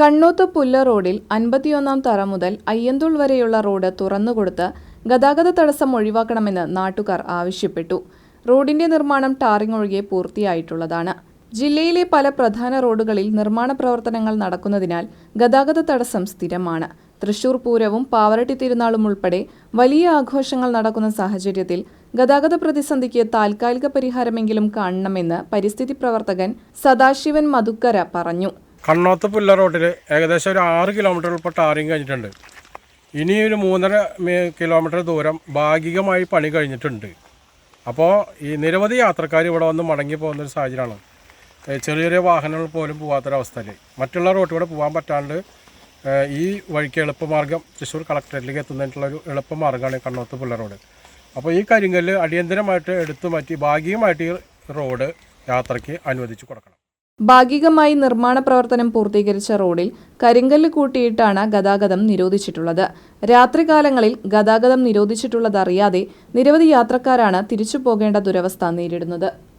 കണ്ണോത്ത് പുല്ല റോഡിൽ അൻപത്തിയൊന്നാം തറ മുതൽ അയ്യന്തോൾ വരെയുള്ള റോഡ് തുറന്നുകൊടുത്ത് ഗതാഗത തടസ്സം ഒഴിവാക്കണമെന്ന് നാട്ടുകാർ ആവശ്യപ്പെട്ടു. റോഡിന്റെ നിർമ്മാണം ടാറിംഗ് ഒഴികെ പൂർത്തിയായിട്ടുള്ളതാണ്. ജില്ലയിലെ പല പ്രധാന റോഡുകളിൽ നിർമ്മാണ പ്രവർത്തനങ്ങൾ നടക്കുന്നതിനാൽ ഗതാഗത തടസ്സം സ്ഥിരമാണ്. തൃശൂർ പൂരവും പാവറട്ടി തിരുനാളും ഉൾപ്പെടെ വലിയ ആഘോഷങ്ങൾ നടക്കുന്ന സാഹചര്യത്തിൽ ഗതാഗത പ്രതിസന്ധിക്ക് താൽക്കാലിക പരിഹാരമെങ്കിലും കാണണമെന്ന് പരിസ്ഥിതി പ്രവർത്തകൻ സദാശിവൻ മധുക്കര പറഞ്ഞു. കണ്ണോത്ത് പുല്ല റോഡിൽ ഏകദേശം ഒരു ആറ് കിലോമീറ്റർ ഇപ്പോൾ ടാറിങ് കഴിഞ്ഞിട്ടുണ്ട്. ഇനി ഒരു മൂന്നര കിലോമീറ്റർ ദൂരം ഭാഗികമായി പണി കഴിഞ്ഞിട്ടുണ്ട്. അപ്പോൾ ഈ നിരവധി യാത്രക്കാർ ഇവിടെ വന്ന് മടങ്ങി പോകുന്ന ഒരു സാഹചര്യമാണ് ചെറിയ ചെറിയ വാഹനങ്ങൾ പോലും പോകാത്തൊരവസ്ഥയിൽ മറ്റുള്ള റോട്ടിലൂടെ പോകാൻ പറ്റാണ്ട് ഈ വഴിക്ക് എളുപ്പമാർഗം തൃശ്ശൂർ കളക്ടറേറ്റിലേക്ക് എത്തുന്നതിനുള്ള ഒരു എളുപ്പമാർഗമാണ് കണ്ണോത്ത് പുല്ല റോഡ്. അപ്പോൾ ഈ കരിങ്കല്ല് അടിയന്തരമായിട്ട് എടുത്തു മാറ്റി ഭാഗികമായിട്ട് ഈ റോഡ് യാത്രയ്ക്ക് അനുവദിച്ചു കൊടുക്കണം. ഭാഗികമായി നിർമ്മാണ പ്രവർത്തനം പൂർത്തീകരിച്ച റോഡിൽ കരിങ്കല്ല് കൂട്ടിയിട്ടാണ് ഗതാഗതം നിരോധിച്ചിട്ടുള്ളത്. രാത്രികാലങ്ങളിൽ ഗതാഗതം നിരോധിച്ചിട്ടുള്ളതറിയാതെ നിരവധി യാത്രക്കാരാണ് തിരിച്ചു പോകേണ്ട ദുരവസ്ഥ നേരിടുന്നത്.